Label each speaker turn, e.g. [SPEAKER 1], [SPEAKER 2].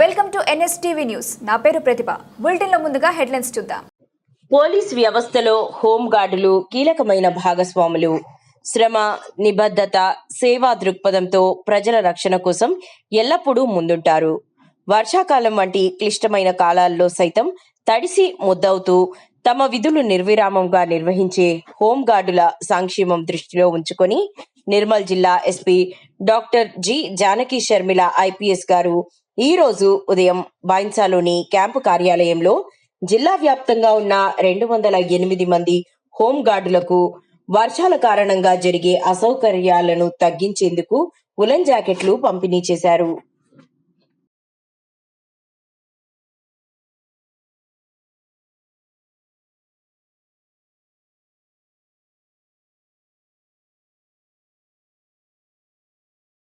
[SPEAKER 1] Welcome to NSTV news. నా పేరు ప్రతిభ. బులెటిన్లో ముందుగా హెడ్లైన్స్ చూద్దాం.
[SPEAKER 2] పోలీస్ వ్యవస్థలో హోంగార్డులు కీలకమైన భాగస్వాములు. శ్రమ నిబద్ధత సేవా దృక్పథంతో ప్రజల రక్షణ కోసం ఎల్లప్పుడూ ముందుంటారు. వర్షాకాలం వంటి క్లిష్టమైన కాలాల్లో సైతం తడిసి ముద్దవుతూ తమ విధులు నిర్విరామంగా నిర్వహించే హోంగార్డుల సంక్షేమం దృష్టిలో ఉంచుకొని నిర్మల్ జిల్లా SP doctor G Janaki Sharmila IPS గారు ఈ రోజు ఉదయం బైన్సాలోని క్యాంపు కార్యాలయంలో జిల్లా వ్యాప్తంగా ఉన్న రెండు వందల ఎనిమిది మంది హోంగార్డులకు వర్షాల కారణంగా జరిగే అసౌకర్యాలను తగ్గించేందుకు ఉలన్ జాకెట్లు పంపిణీ చేశారు.